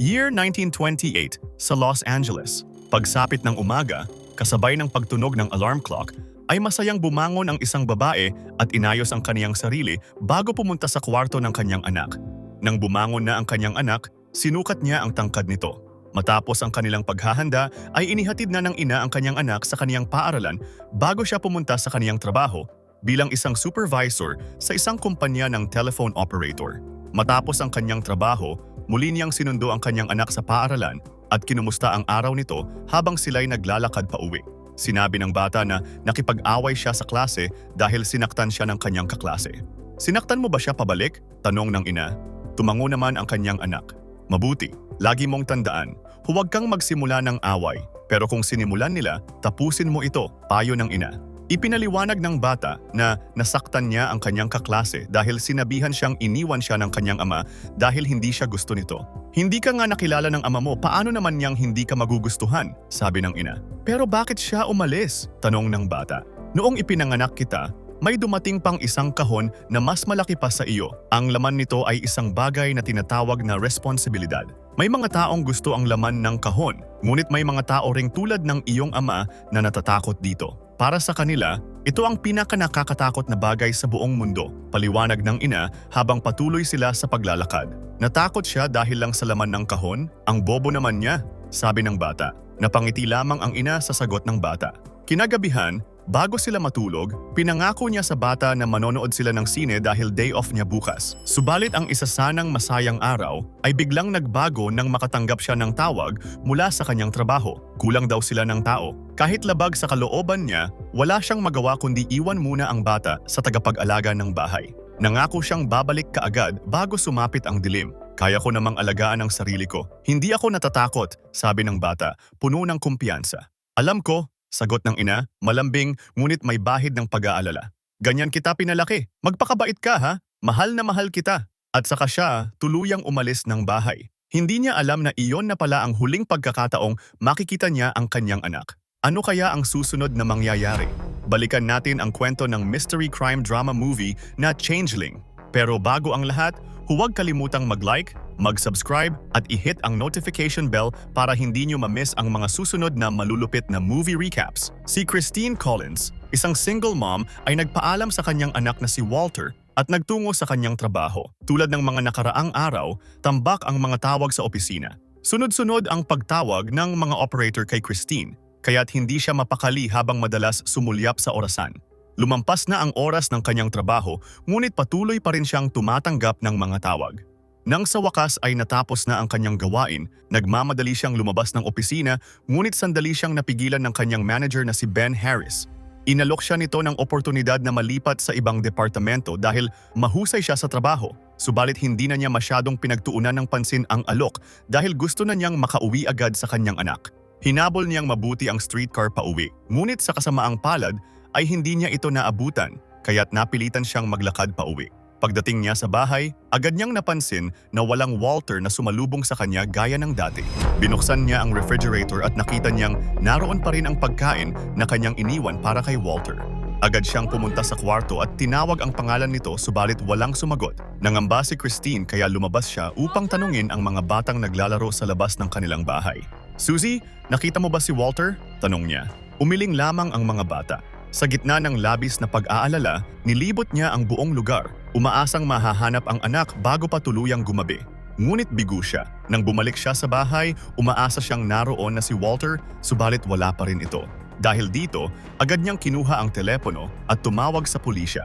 Year 1928 sa Los Angeles. Pagsapit ng umaga, kasabay ng pagtunog ng alarm clock, ay masayang bumangon ang isang babae at inayos ang kaniyang sarili bago pumunta sa kwarto ng kanyang anak. Nang bumangon na ang kanyang anak, sinukat niya ang tangkad nito. Matapos ang kanilang paghahanda ay inihatid na ng ina ang kanyang anak sa kaniyang paaralan bago siya pumunta sa kaniyang trabaho bilang isang supervisor sa isang kumpanya ng telephone operator. Matapos ang kanyang trabaho, muli niyang sinundo ang kanyang anak sa paaralan at kinumusta ang araw nito habang sila'y naglalakad pa uwi. Sinabi ng bata na nakipag-away siya sa klase dahil sinaktan siya ng kanyang kaklase. Sinaktan mo ba siya pabalik? Tanong ng ina. Tumango naman ang kanyang anak. Mabuti, lagi mong tandaan, huwag kang magsimula ng away, pero kung sinimulan nila, tapusin mo ito, payo ng ina. Ipinaliwanag ng bata na nasaktan niya ang kanyang kaklase dahil sinabihan siyang iniwan siya ng kanyang ama dahil hindi siya gusto nito. Hindi ka nga nakilala ng ama mo, paano naman niyang hindi ka magugustuhan? Sabi ng ina. Pero bakit siya umalis? Tanong ng bata. Noong ipinanganak kita, may dumating pang isang kahon na mas malaki pa sa iyo. Ang laman nito ay isang bagay na tinatawag na responsibilidad. May mga taong gusto ang laman ng kahon, ngunit may mga tao ring tulad ng iyong ama na natatakot dito. Para sa kanila, ito ang pinakanakakatakot na bagay sa buong mundo, paliwanag ng ina habang patuloy sila sa paglalakad. Natakot siya dahil lang sa laman ng kahon? Ang bobo naman niya, sabi ng bata. Napangiti lamang ang ina sa sagot ng bata. Kinagabihan, bago sila matulog, pinangako niya sa bata na manonood sila ng sine dahil day off niya bukas. Subalit ang isa sanang masayang araw ay biglang nagbago nang makatanggap siya ng tawag mula sa kanyang trabaho. Kulang daw sila ng tao. Kahit labag sa kalooban niya, wala siyang magawa kundi iwan muna ang bata sa tagapag-alaga ng bahay. Nangako siyang babalik kaagad bago sumapit ang dilim. Kaya ko namang alagaan ang sarili ko. Hindi ako natatakot, sabi ng bata, puno ng kumpiyansa. Alam ko, sagot ng ina, malambing ngunit may bahid ng pag-aalala. Ganyan kita pinalaki. Magpakabait ka ha. Mahal na mahal kita. At saka siya tuluyang umalis ng bahay. Hindi niya alam na iyon na pala ang huling pagkakataong makikita niya ang kanyang anak. Ano kaya ang susunod na mangyayari? Balikan natin ang kwento ng mystery crime drama movie na Changeling. Pero bago ang lahat, huwag kalimutang mag-like, mag-subscribe at i-hit ang notification bell para hindi nyo ma-miss ang mga susunod na malulupit na movie recaps. Si Christine Collins, isang single mom ay nagpaalam sa kanyang anak na si Walter at nagtungo sa kanyang trabaho. Tulad ng mga nakaraang araw, tambak ang mga tawag sa opisina. Sunod-sunod ang pagtawag ng mga operator kay Christine, kaya't hindi siya mapakali habang madalas sumulyap sa orasan. Lumampas na ang oras ng kanyang trabaho, ngunit patuloy pa rin siyang tumatanggap ng mga tawag. Nang sa wakas ay natapos na ang kanyang gawain, nagmamadali siyang lumabas ng opisina ngunit sandali siyang napigilan ng kanyang manager na si Ben Harris. Inalok siya nito ng oportunidad na malipat sa ibang departamento dahil mahusay siya sa trabaho. Subalit hindi na niya masyadong pinagtuunan ng pansin ang alok dahil gusto na niyang makauwi agad sa kanyang anak. Hinabol niyang mabuti ang streetcar pa uwi, ngunit sa kasamaang palad ay hindi niya ito naabutan kaya't napilitan siyang maglakad pa uwi. Pagdating niya sa bahay, agad niyang napansin na walang Walter na sumalubong sa kanya gaya ng dati. Binuksan niya ang refrigerator at nakita niyang naroon pa rin ang pagkain na kanyang iniwan para kay Walter. Agad siyang pumunta sa kwarto at tinawag ang pangalan nito subalit walang sumagot. Nangamba si Christine kaya lumabas siya upang tanungin ang mga batang naglalaro sa labas ng kanilang bahay. Suzy, nakita mo ba si Walter? Tanong niya. Umiling lamang ang mga bata. Sa gitna ng labis na pag-aalala, nilibot niya ang buong lugar. Umaasang mahahanap ang anak bago pa tuluyang gumabi. Ngunit bigo siya. Nang bumalik siya sa bahay, umaasa siyang naroon na si Walter, subalit wala pa rin ito. Dahil dito, agad niyang kinuha ang telepono at tumawag sa pulisya.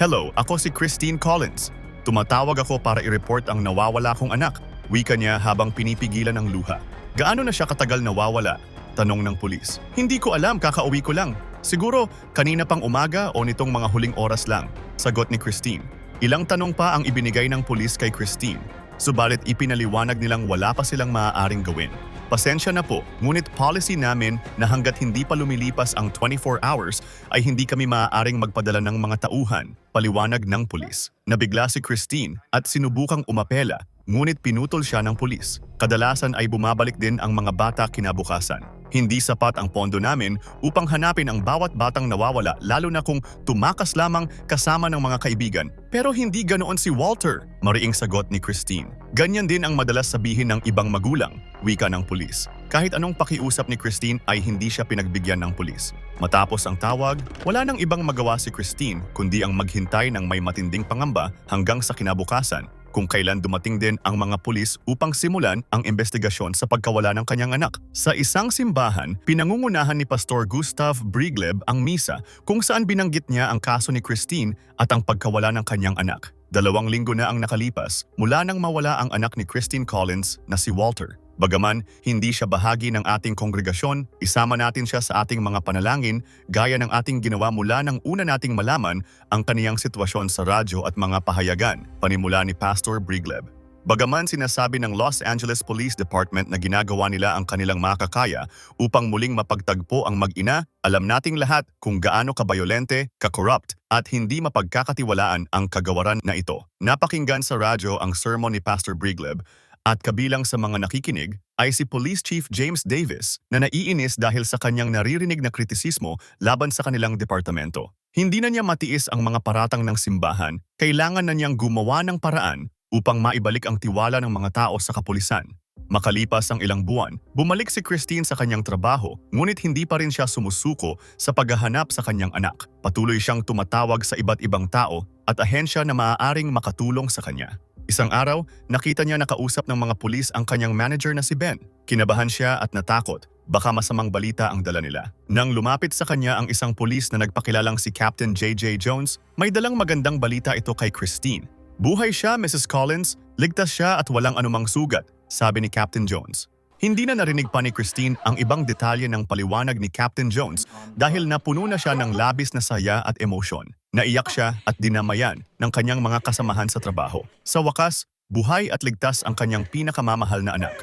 Hello, ako si Christine Collins. Tumatawag ako para i-report ang nawawala kong anak. Wika niya habang pinipigilan ang luha. Gaano na siya katagal nawawala? Tanong ng pulis. Hindi ko alam, kakauwi ko lang. Siguro kanina pang umaga o nitong mga huling oras lang, sagot ni Christine. Ilang tanong pa ang ibinigay ng pulis kay Christine, subalit ipinaliwanag nilang wala pa silang maaaring gawin. Pasensya na po, ngunit policy namin na hanggat hindi pa lumilipas ang 24 hours ay hindi kami maaaring magpadala ng mga tauhan, paliwanag ng pulis. Nabigla si Christine at sinubukang umapela, ngunit pinutol siya ng pulis. Kadalasan ay bumabalik din ang mga bata kinabukasan. Hindi sapat ang pondo namin upang hanapin ang bawat batang nawawala lalo na kung tumakas lamang kasama ng mga kaibigan. Pero hindi ganoon si Walter, mariing sagot ni Christine. Ganyan din ang madalas sabihin ng ibang magulang, wika ng pulis. Kahit anong pakiusap ni Christine ay hindi siya pinagbigyan ng pulis. Matapos ang tawag, wala nang ibang magawa si Christine kundi ang maghintay ng may matinding pangamba hanggang sa kinabukasan kung kailan dumating din ang mga pulis upang simulan ang investigasyon sa pagkawala ng kanyang anak. Sa isang simbahan, pinangungunahan ni Pastor Gustav Brigleb ang misa kung saan binanggit niya ang kaso ni Christine at ang pagkawala ng kanyang anak. Dalawang linggo na ang nakalipas mula nang mawala ang anak ni Christine Collins na si Walter. Bagaman hindi siya bahagi ng ating kongregasyon, isama natin siya sa ating mga panalangin gaya ng ating ginawa mula nang una nating malaman ang kaniyang sitwasyon sa radyo at mga pahayagan, panimula ni Pastor Brigleb. Bagaman sinasabi ng Los Angeles Police Department na ginagawa nila ang kanilang makakaya upang muling mapagtagpo ang mag-ina, alam nating lahat kung gaano kabayolente, kakorrupt at hindi mapagkakatiwalaan ang kagawaran na ito. Napakinggan sa radyo ang sermon ni Pastor Brigleb at kabilang sa mga nakikinig ay si Police Chief James Davis na naiinis dahil sa kanyang naririnig na kritisismo laban sa kanilang departamento. Hindi na niya matiis ang mga paratang ng simbahan, kailangan na niyang gumawa ng paraan upang maibalik ang tiwala ng mga tao sa kapulisan. Makalipas ang ilang buwan, bumalik si Christine sa kanyang trabaho ngunit hindi pa rin siya sumusuko sa paghahanap sa kanyang anak. Patuloy siyang tumatawag sa iba't ibang tao at ahensya na maaaring makatulong sa kanya. Isang araw, nakita niya nakausap ng mga pulis ang kanyang manager na si Ben. Kinabahan siya at natakot. Baka masamang balita ang dala nila. Nang lumapit sa kanya ang isang pulis na nagpakilalang si Captain J.J. Jones, may dalang magandang balita ito kay Christine. Buhay siya, Mrs. Collins. Ligtas siya at walang anumang sugat, sabi ni Captain Jones. Hindi na narinig pa ni Christine ang ibang detalye ng paliwanag ni Captain Jones dahil napuno na siya ng labis na saya at emosyon. Naiyak siya at dinamayan ng kanyang mga kasamahan sa trabaho. Sa wakas, buhay at ligtas ang kanyang pinakamamahal na anak.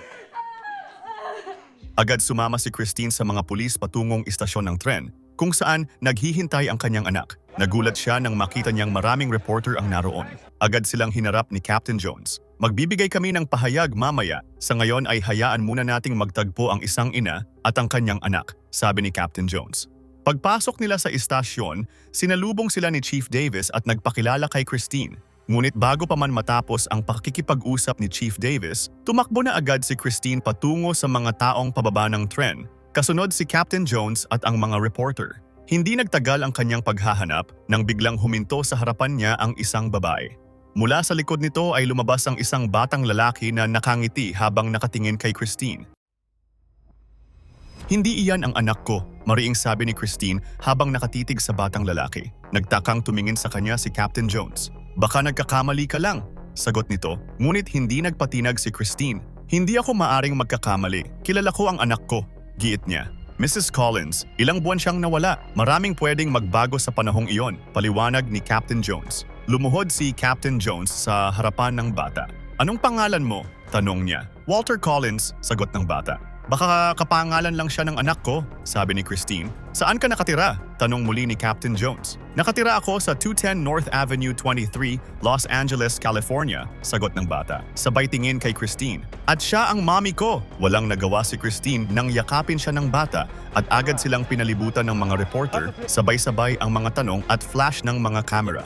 Agad sumama si Christine sa mga pulis patungong istasyon ng tren kung saan naghihintay ang kanyang anak. Nagulat siya nang makita niyang maraming reporter ang naroon. Agad silang hinarap ni Captain Jones. Magbibigay kami ng pahayag mamaya. Sa ngayon ay hayaan muna nating magtagpo ang isang ina at ang kanyang anak, sabi ni Captain Jones. Pagpasok nila sa istasyon, sinalubong sila ni Chief Davis at nagpakilala kay Christine. Ngunit bago pa man matapos ang pakikipag-usap ni Chief Davis, tumakbo na agad si Christine patungo sa mga taong pababa ng tren. Kasunod si Captain Jones at ang mga reporter. Hindi nagtagal ang kanyang paghahanap nang biglang huminto sa harapan niya ang isang babae. Mula sa likod nito ay lumabas ang isang batang lalaki na nakangiti habang nakatingin kay Christine. Hindi iyan ang anak ko, mariing sabi ni Christine habang nakatitig sa batang lalaki. Nagtakang tumingin sa kanya si Captain Jones. Baka nagkakamali ka lang, sagot nito. Ngunit hindi nagpatinag si Christine. Hindi ako maaring magkakamali. Kilala ko ang anak ko, giit niya. Mrs. Collins, ilang buwan siyang nawala. Maraming pwedeng magbago sa panahong iyon, paliwanag ni Captain Jones. Lumuhod si Captain Jones sa harapan ng bata. Anong pangalan mo? Tanong niya. Walter Collins, sagot ng bata. Baka kapangalan lang siya ng anak ko, sabi ni Christine. Saan ka nakatira? Tanong muli ni Captain Jones. Nakatira ako sa 210 North Avenue 23, Los Angeles, California, sagot ng bata. Sabay tingin kay Christine. At siya ang mami ko. Walang nagawa si Christine nang yakapin siya ng bata at agad silang pinalibutan ng mga reporter, sabay-sabay ang mga tanong at flash ng mga camera.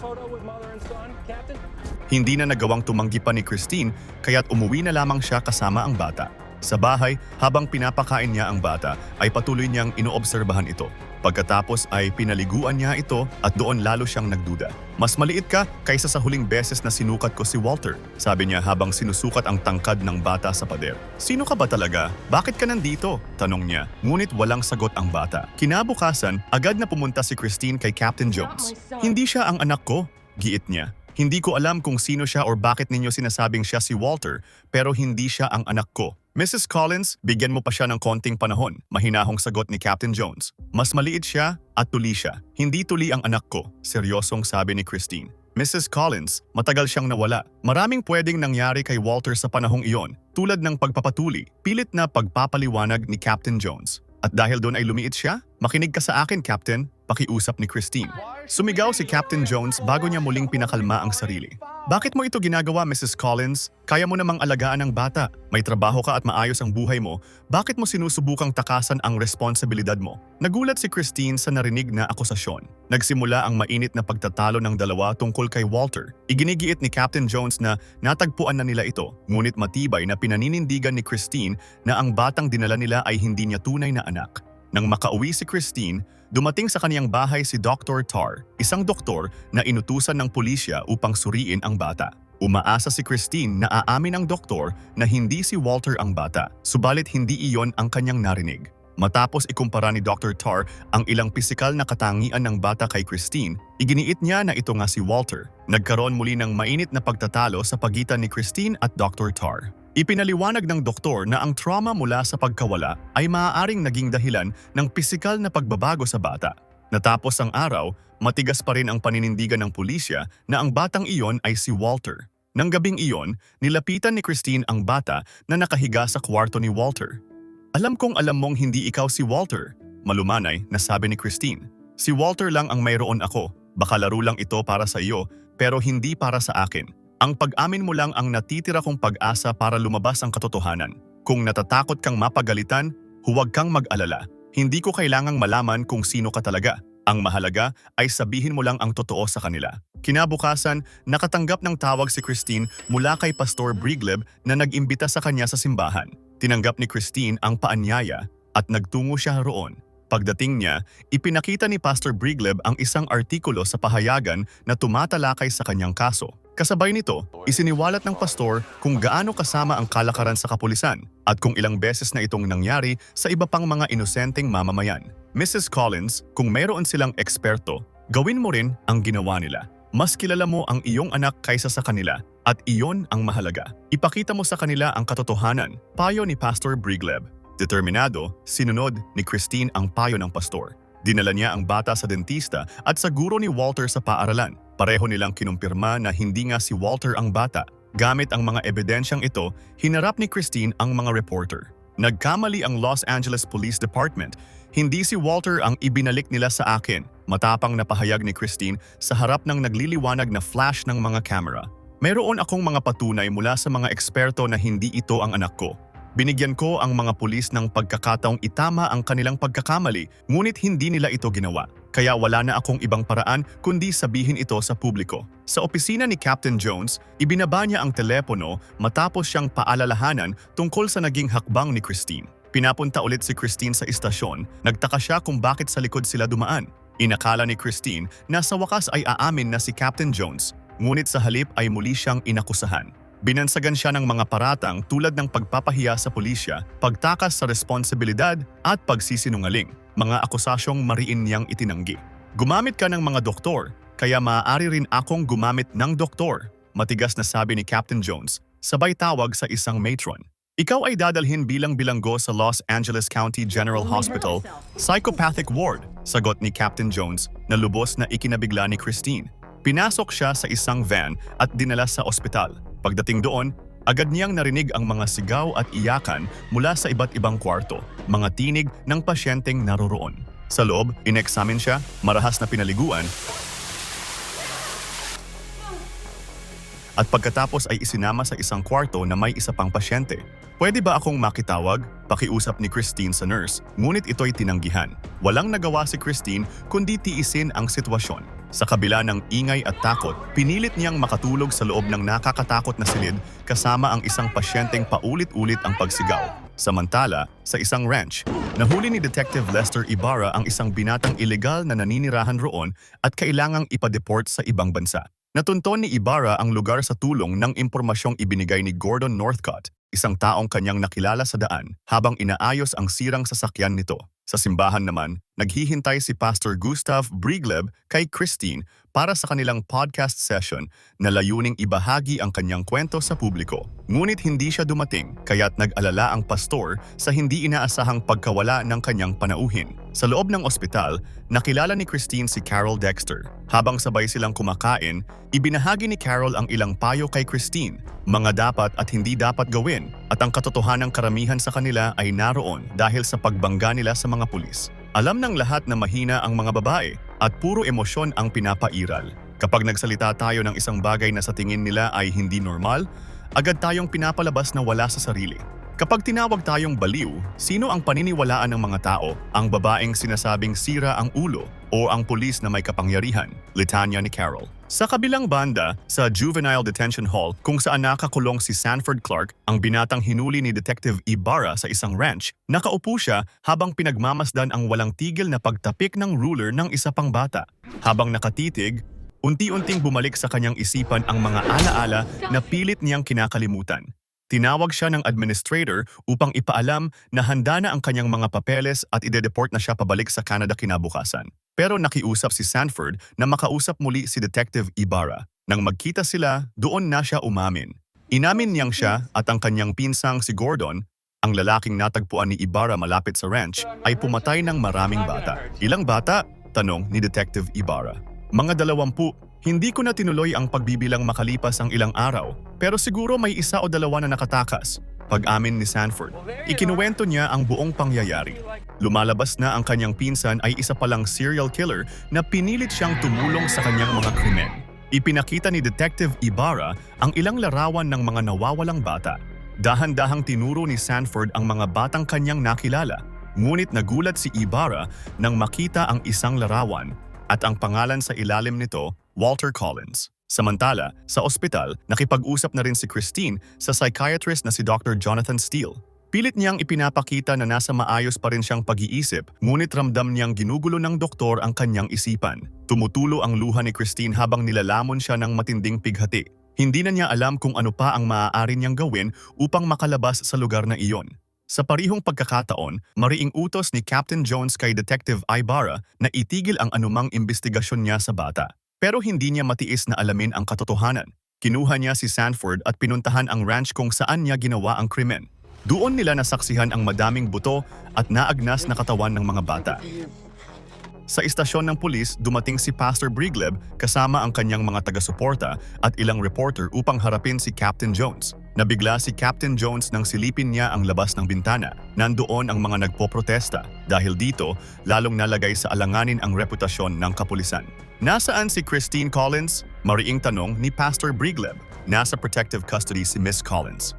Hindi na nagawang tumanggi pa ni Christine kaya't umuwi na lamang siya kasama ang bata. Sa bahay, habang pinapakain niya ang bata, ay patuloy niyang inoobserbahan ito. Pagkatapos ay pinaliguan niya ito at doon lalo siyang nagduda. Mas maliit ka kaysa sa huling beses na sinukat ko si Walter, sabi niya habang sinusukat ang tangkad ng bata sa pader. Sino ka ba talaga? Bakit ka nandito? Tanong niya. Ngunit walang sagot ang bata. Kinabukasan, agad na pumunta si Christine kay Captain Jones. Hindi siya ang anak ko, giit niya. Hindi ko alam kung sino siya or bakit ninyo sinasabing siya si Walter, pero hindi siya ang anak ko. Mrs. Collins, bigyan mo pa siya ng konting panahon, mahinahong sagot ni Captain Jones. Mas maliit siya at tuli siya. Hindi tuli ang anak ko, seryosong sabi ni Christine. Mrs. Collins, matagal siyang nawala. Maraming pwedeng nangyari kay Walter sa panahong iyon, tulad ng pagpapatuli, pilit na pagpapaliwanag ni Captain Jones. At dahil doon ay lumiit siya, makinig ka sa akin, Captain. Pakiusap ni Christine. Sumigaw si Captain Jones bago niya muling pinakalma ang sarili. Bakit mo ito ginagawa, Mrs. Collins? Kaya mo namang alagaan ang bata. May trabaho ka at maayos ang buhay mo. Bakit mo sinusubukang takasan ang responsibilidad mo? Nagulat si Christine sa narinig na akusasyon. Nagsimula ang mainit na pagtatalo ng dalawa tungkol kay Walter. Iginigiit ni Captain Jones na natagpuan na nila ito, ngunit matibay na pinaninindigan ni Christine na ang batang dinala nila ay hindi niya tunay na anak. Nang makauwi si Christine, dumating sa kaniyang bahay si Dr. Tar, isang doktor na inutusan ng pulisya upang suriin ang bata. Umaasa si Christine na aamin ang doktor na hindi si Walter ang bata, subalit hindi iyon ang kanyang narinig. Matapos ikumpara ni Dr. Tar ang ilang pisikal na katangian ng bata kay Christine, iginiit niya na ito nga si Walter. Nagkaroon muli ng mainit na pagtatalo sa pagitan ni Christine at Dr. Tar. Ipinaliwanag ng doktor na ang trauma mula sa pagkawala ay maaaring naging dahilan ng pisikal na pagbabago sa bata. Natapos ang araw, matigas pa rin ang paninindigan ng pulisya na ang batang iyon ay si Walter. Nang gabing iyon, nilapitan ni Christine ang bata na nakahiga sa kwarto ni Walter. Alam kong alam mong hindi ikaw si Walter, malumanay na sabi ni Christine. Si Walter lang ang mayroon ako, baka laro lang ito para sa iyo pero hindi para sa akin. Ang pag-amin mo lang ang natitira kong pag-asa para lumabas ang katotohanan. Kung natatakot kang mapagalitan, huwag kang mag-alala. Hindi ko kailangang malaman kung sino ka talaga. Ang mahalaga ay sabihin mo lang ang totoo sa kanila. Kinabukasan, nakatanggap ng tawag si Christine mula kay Pastor Brigleb na nag-imbita sa kanya sa simbahan. Tinanggap ni Christine ang paanyaya at nagtungo siya roon. Pagdating niya, ipinakita ni Pastor Brigleb ang isang artikulo sa pahayagan na tumatalakay sa kanyang kaso. Kasabay nito, isiniwalat ng pastor kung gaano kasama ang kalakaran sa kapulisan at kung ilang beses na itong nangyari sa iba pang mga inosenteng mamamayan. Mrs. Collins, kung mayroon silang eksperto, gawin mo rin ang ginawa nila. Mas kilala mo ang iyong anak kaysa sa kanila at iyon ang mahalaga. Ipakita mo sa kanila ang katotohanan, payo ni Pastor Brigleb. Determinado, sinunod ni Christine ang payo ng pastor. Dinala niya ang bata sa dentista at sa guro ni Walter sa paaralan. Pareho nilang kinumpirma na hindi nga si Walter ang bata. Gamit ang mga ebidensyang ito, hinarap ni Christine ang mga reporter. Nagkamali ang Los Angeles Police Department. Hindi si Walter ang ibinalik nila sa akin. Matapang na pahayag ni Christine sa harap ng nagliliwanag na flash ng mga camera. Mayroon akong mga patunay mula sa mga eksperto na hindi ito ang anak ko. Binigyan ko ang mga pulis ng pagkakataong itama ang kanilang pagkakamali, ngunit hindi nila ito ginawa. Kaya wala na akong ibang paraan kundi sabihin ito sa publiko. Sa opisina ni Captain Jones, ibinaba niya ang telepono matapos siyang paalalahanan tungkol sa naging hakbang ni Christine. Pinapunta ulit si Christine sa istasyon, nagtaka siya kung bakit sa likod sila dumaan. Inakala ni Christine na sa wakas ay aamin na si Captain Jones, ngunit sa halip ay muli siyang inakusahan. Binansagan siya ng mga paratang tulad ng pagpapahiya sa pulisya, pagtakas sa responsibilidad at pagsisinungaling, mga akusasyong mariin niyang itinanggi. Gumamit ka ng mga doktor, kaya maaari rin akong gumamit ng doktor, matigas na sabi ni Captain Jones, sabay tawag sa isang matron. Ikaw ay dadalhin bilang bilanggo sa Los Angeles County General Hospital Psychopathic Ward, sagot ni Captain Jones na lubos na ikinabigla ni Christine. Pinasok siya sa isang van at dinala sa ospital. Pagdating doon, agad niyang narinig ang mga sigaw at iyakan mula sa iba't ibang kwarto, mga tinig ng pasyenteng naroroon. Sa loob, inexamine siya, marahas na pinaliguan, at pagkatapos ay isinama sa isang kwarto na may isa pang pasyente. Pwede ba akong makitawag? Pakiusap ni Christine sa nurse, ngunit ito'y tinanggihan. Walang nagawa si Christine kundi tiisin ang sitwasyon. Sa kabila ng ingay at takot, pinilit niyang makatulog sa loob ng nakakatakot na silid kasama ang isang pasyenteng paulit-ulit ang pagsigaw. Samantala, sa isang ranch, nahuli ni Detective Lester Ibarra ang isang binatang ilegal na naninirahan roon at kailangang ipadeport sa ibang bansa. Natunton ni Ibarra ang lugar sa tulong ng impormasyong ibinigay ni Gordon Northcott, isang taong kanyang nakilala sa daan habang inaayos ang sirang sasakyan nito. Sa simbahan naman, naghihintay si Pastor Gustav Brigleb kay Christine para sa kanilang podcast session na layuning ibahagi ang kanyang kwento sa publiko. Ngunit hindi siya dumating, kaya't nag-alala ang pastor sa hindi inaasahang pagkawala ng kanyang panauhin. Sa loob ng ospital, nakilala ni Christine si Carol Dexter. Habang sabay silang kumakain, ibinahagi ni Carol ang ilang payo kay Christine, mga dapat at hindi dapat gawin, at ang katotohanang karamihan sa kanila ay naroon dahil sa pagbangga nila sa mga pulis. Alam ng lahat na mahina ang mga babae at puro emosyon ang pinapairal. Kapag nagsalita tayo ng isang bagay na sa tingin nila ay hindi normal, agad tayong pinapalabas na wala sa sarili. Kapag tinawag tayong baliw, sino ang paniniwalaan ng mga tao? Ang babaeng sinasabing sira ang ulo o ang pulis na may kapangyarihan? Litanya ni Carol. Sa kabilang banda, sa Juvenile Detention Hall kung saan nakakulong si Sanford Clark, ang binatang hinuli ni Detective Ibarra sa isang ranch, nakaupo siya habang pinagmamasdan ang walang tigil na pagtapik ng ruler ng isa pang bata. Habang nakatitig, unti-unting bumalik sa kanyang isipan ang mga alaala na pilit niyang kinakalimutan. Tinawag siya ng administrator upang ipaalam na handa na ang kanyang mga papeles at ide-deport na siya pabalik sa Canada kinabukasan. Pero nakiusap si Sanford na makausap muli si Detective Ibarra. Nang magkita sila, doon na siya umamin. Inamin niyang siya at ang kanyang pinsang si Gordon, ang lalaking natagpuan ni Ibarra malapit sa ranch, ay pumatay ng maraming bata. Ilang bata? Tanong ni Detective Ibarra. Mga dalawampu, hindi ko na tinuloy ang pagbibilang makalipas ang ilang araw, pero siguro may isa o dalawa na nakatakas. Pag-amin ni Sanford, ikinuwento niya ang buong pangyayari. Lumalabas na ang kanyang pinsan ay isa palang serial killer na pinilit siyang tumulong sa kanyang mga krimen. Ipinakita ni Detective Ibarra ang ilang larawan ng mga nawawalang bata. Dahan-dahang tinuro ni Sanford ang mga batang kanyang nakilala, ngunit nagulat si Ibarra nang makita ang isang larawan at ang pangalan sa ilalim nito, Walter Collins. Samantala, sa ospital, nakipag-usap na rin si Christine sa psychiatrist na si Dr. Jonathan Steele. Pilit niyang ipinapakita na nasa maayos pa rin siyang pag-iisip, ngunit ramdam niyang ginugulo ng doktor ang kanyang isipan. Tumutulo ang luha ni Christine habang nilalamon siya ng matinding pighati. Hindi na niya alam kung ano pa ang maaari niyang gawin upang makalabas sa lugar na iyon. Sa parihong pagkakataon, mariing utos ni Captain Jones kay Detective Ibarra na itigil ang anumang investigasyon niya sa bata. Pero hindi niya matiis na alamin ang katotohanan. Kinuha niya si Sanford at pinuntahan ang ranch kung saan niya ginawa ang krimen. Doon nila nasaksihan ang madaming buto at naagnas na katawan ng mga bata. Sa istasyon ng pulis, dumating si Pastor Brigleb kasama ang kanyang mga taga-suporta at ilang reporter upang harapin si Captain Jones. Nabigla si Captain Jones nang silipin niya ang labas ng bintana. Nandoon ang mga nagpoprotesta. Dahil dito, lalong nalagay sa alanganin ang reputasyon ng kapulisan. Nasaan si Christine Collins? Mariing tanong ni Pastor Brigleb. Nasa protective custody si Miss Collins.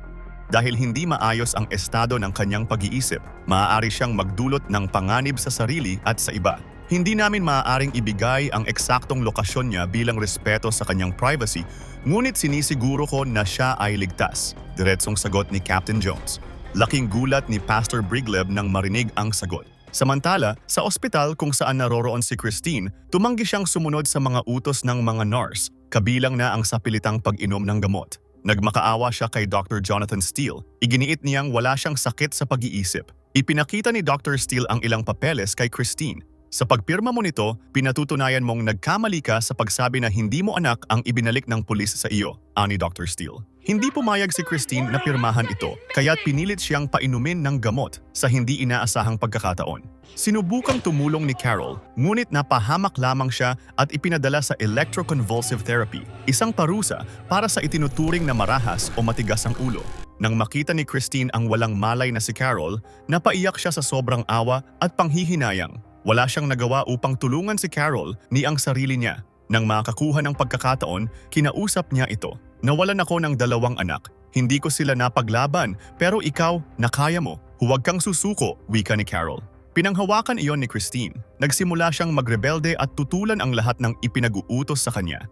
Dahil hindi maayos ang estado ng kanyang pag-iisip, maaari siyang magdulot ng panganib sa sarili at sa iba. Hindi namin maaaring ibigay ang eksaktong lokasyon niya bilang respeto sa kanyang privacy, ngunit sinisiguro ko na siya ay ligtas. Diretsong sagot ni Captain Jones. Laking gulat ni Pastor Brigleb nang marinig ang sagot. Samantala, sa ospital kung saan naroroon si Christine, tumanggi siyang sumunod sa mga utos ng mga nurse, kabilang na ang sapilitang pag-inom ng gamot. Nagmakaawa siya kay Dr. Jonathan Steele. Iginiit niyang wala siyang sakit sa pag-iisip. Ipinakita ni Dr. Steele ang ilang papeles kay Christine. Sa pagpirma mo nito, pinatutunayan mong nagkamali ka sa pagsabi na hindi mo anak ang ibinalik ng pulis sa iyo, ani Dr. Steele. Hindi pumayag si Christine na pirmahan ito, kaya't pinilit siyang painumin ng gamot sa hindi inaasahang pagkakataon. Sinubukang tumulong ni Carol, ngunit napahamak lamang siya at ipinadala sa electroconvulsive therapy, isang parusa para sa itinuturing na marahas o matigas ang ulo. Nang makita ni Christine ang walang malay na si Carol, napaiyak siya sa sobrang awa at panghihinayang. Wala siyang nagawa upang tulungan si Carol ni ang sarili niya. Nang makakuha ng pagkakataon, kinausap niya ito. Nawalan ako ng dalawang anak. Hindi ko sila napaglaban, pero ikaw, nakaya mo. Huwag kang susuko, wika ni Carol. Pinanghawakan iyon ni Christine. Nagsimula siyang magrebelde at tutulan ang lahat ng ipinag-uutos sa kanya.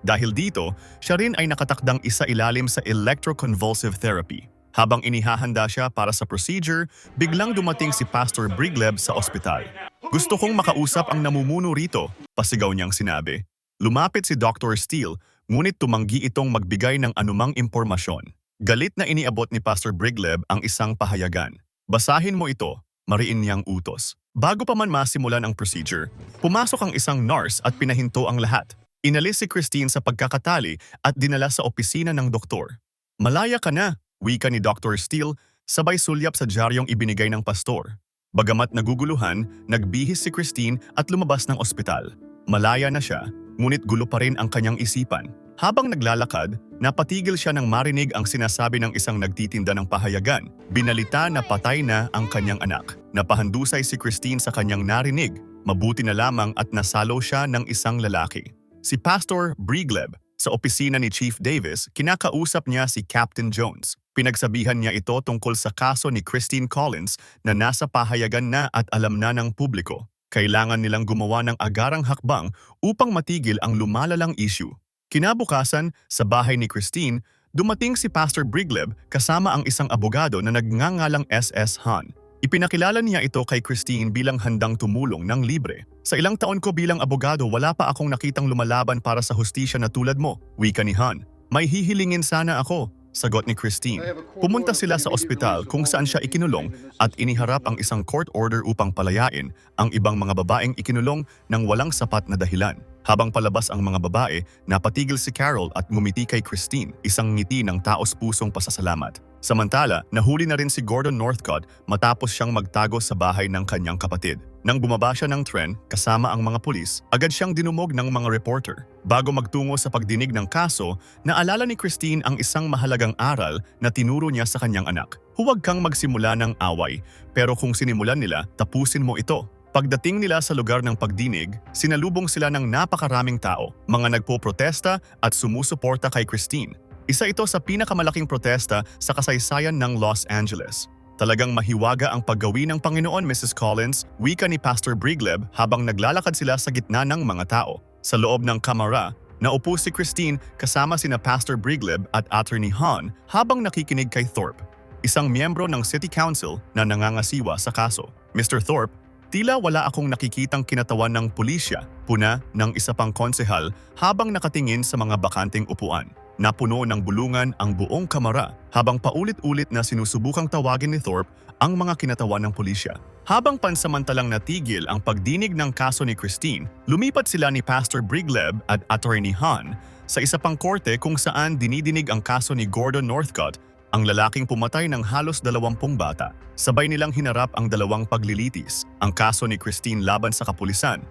Dahil dito, siya rin ay nakatakdang isa ilalim sa electroconvulsive therapy. Habang inihahanda siya para sa procedure, biglang dumating si Pastor Brigleb sa ospital. Gusto kong makausap ang namumuno rito, pasigaw niyang sinabi. Lumapit si Dr. Steele, ngunit tumanggi itong magbigay ng anumang impormasyon. Galit na iniabot ni Pastor Brigleb ang isang pahayagan. Basahin mo ito, mariin niyang utos. Bago pa man masimulan ang procedure, pumasok ang isang nurse at pinahinto ang lahat. Inalis si Christine sa pagkakatali at dinala sa opisina ng doktor. Malaya ka na, wika ni Dr. Steele, sabay sulyap sa diaryong ibinigay ng pastor. Bagamat naguguluhan, nagbihis si Christine at lumabas ng ospital. Malaya na siya, ngunit gulo pa rin ang kanyang isipan. Habang naglalakad, napatigil siya nang marinig ang sinasabi ng isang nagtitinda ng pahayagan. Binalita na patay na ang kanyang anak. Napahandusay si Christine sa kanyang narinig. Mabuti na lamang at nasalo siya ng isang lalaki. Si Pastor Brigleb sa opisina ni Chief Davis, kinakausap niya si Captain Jones. Pinagsabihan niya ito tungkol sa kaso ni Christine Collins na nasa pahayagan na at alam na ng publiko. Kailangan nilang gumawa ng agarang hakbang upang matigil ang lumalalang issue. Kinabukasan, sa bahay ni Christine, dumating si Pastor Brigleb kasama ang isang abogado na nagngangalang SS Han. Ipinakilala niya ito kay Christine bilang handang tumulong ng libre. Sa ilang taon ko bilang abogado, wala pa akong nakitang lumalaban para sa hustisya na tulad mo, wika ni Han. May hihilingin sana ako, sagot ni Christine. Pumunta sila sa ospital kung saan siya ikinulong at iniharap ang isang court order upang palayain ang ibang mga babaeng ikinulong ng walang sapat na dahilan. Habang palabas ang mga babae, napatigil si Carol at ngumiti kay Christine, isang ngiti ng taos pusong pasasalamat. Samantala, nahuli na rin si Gordon Northcott matapos siyang magtago sa bahay ng kanyang kapatid. Nang bumaba siya ng tren kasama ang mga pulis, agad siyang dinumog ng mga reporter. Bago magtungo sa pagdinig ng kaso, naalala ni Christine ang isang mahalagang aral na tinuro niya sa kanyang anak. Huwag kang magsimula ng away, pero kung sinimulan nila, tapusin mo ito. Pagdating nila sa lugar ng pagdinig, sinalubong sila ng napakaraming tao, mga nagpo-protesta at sumusuporta kay Christine. Isa ito sa pinakamalaking protesta sa kasaysayan ng Los Angeles. Talagang mahiwaga ang paggawi ng Panginoon, Mrs. Collins, wika ni Pastor Brigleb habang naglalakad sila sa gitna ng mga tao. Sa loob ng kamara, naupo si Christine kasama sina Pastor Brigleb at Attorney Han habang nakikinig kay Thorpe, isang miyembro ng City Council na nangangasiwa sa kaso. Mr. Thorpe, Tila wala akong nakikitang kinatawan ng pulisya, puna ng isa pang konsehal habang nakatingin sa mga bakanting upuan. Napuno ng bulungan ang buong kamara habang paulit-ulit na sinusubukang tawagin ni Thorpe ang mga kinatawan ng pulisya. Habang pansamantalang natigil ang pagdinig ng kaso ni Christine, lumipat sila ni Pastor Brigleb at Attorney Han sa isa pang korte kung saan dinidinig ang kaso ni Gordon Northcott ang lalaking pumatay ng halos dalawampung bata. Sabay nilang hinarap ang dalawang paglilitis, ang kaso ni Christine laban sa kapulisan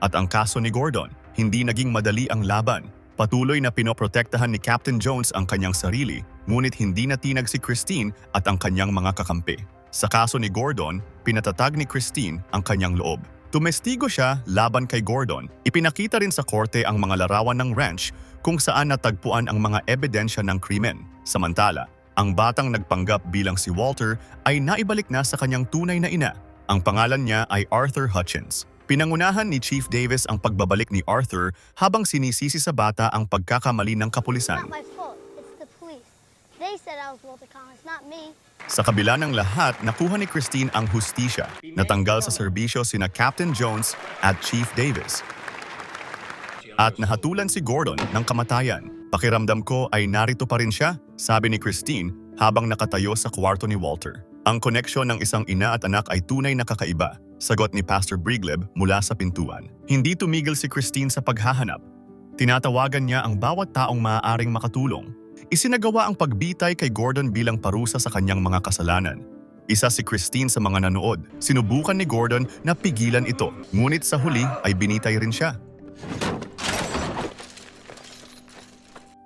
at ang kaso ni Gordon. Hindi naging madali ang laban. Patuloy na pinoprotektahan ni Captain Jones ang kanyang sarili, ngunit hindi natinag si Christine at ang kanyang mga kakampi. Sa kaso ni Gordon, pinatatag ni Christine ang kanyang loob. Tumestigo siya laban kay Gordon. Ipinakita rin sa korte ang mga larawan ng ranch kung saan natagpuan ang mga ebidensya ng krimen. Samantala, ang batang nagpanggap bilang si Walter ay naibalik na sa kanyang tunay na ina. Ang pangalan niya ay Arthur Hutchins. Pinangunahan ni Chief Davis ang pagbabalik ni Arthur habang sinisisi sa bata ang pagkakamali ng kapulisan. Sa kabila ng lahat, nakuha ni Christine ang hustisya. Natanggal sa serbisyo sina Captain Jones at Chief Davis. At nahatulan si Gordon ng kamatayan. Pakiramdam ko ay narito pa rin siya, sabi ni Christine habang nakatayo sa kwarto ni Walter. Ang koneksyon ng isang ina at anak ay tunay na kakaiba, sagot ni Pastor Brigleb mula sa pintuan. Hindi tumigil si Christine sa paghahanap. Tinatawagan niya ang bawat taong maaaring makatulong. Isinagawa ang pagbitay kay Gordon bilang parusa sa kanyang mga kasalanan. Isa si Christine sa mga nanood. Sinubukan ni Gordon na pigilan ito, ngunit sa huli ay binitay rin siya.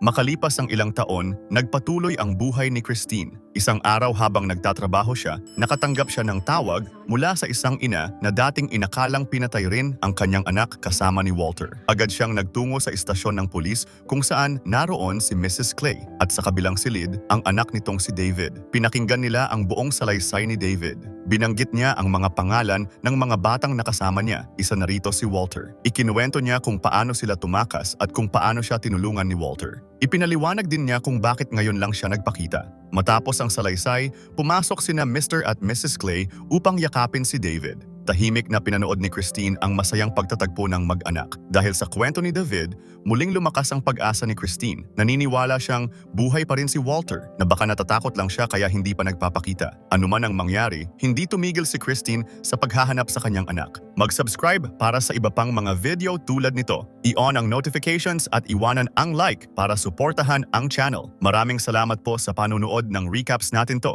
Makalipas ang ilang taon, nagpatuloy ang buhay ni Christine. Isang araw habang nagtatrabaho siya, nakatanggap siya ng tawag mula sa isang ina na dating inakalang pinatay rin ang kanyang anak kasama ni Walter. Agad siyang nagtungo sa istasyon ng pulis kung saan naroon si Mrs. Clay at sa kabilang silid ang anak nitong si David. Pinakinggan nila ang buong salaysay ni David. Binanggit niya ang mga pangalan ng mga batang nakasama niya, isa na rito si Walter. Ikinuwento niya kung paano sila tumakas at kung paano siya tinulungan ni Walter. Ipinaliwanag din niya kung bakit ngayon lang siya nagpakita. Matapos ang salaysay, pumasok sina Mr. at Mrs. Clay upang yakapin si David. Tahimik na pinanood ni Christine ang masayang pagtatagpo ng mag-anak. Dahil sa kwento ni David, muling lumakas ang pag-asa ni Christine. Naniniwala siyang buhay pa rin si Walter na baka natatakot lang siya kaya hindi pa nagpapakita. Ano man ang mangyari, hindi tumigil si Christine sa paghahanap sa kanyang anak. Mag-subscribe para sa iba pang mga video tulad nito. I-on ang notifications at iwanan ang like para suportahan ang channel. Maraming salamat po sa panunood ng recaps natin to.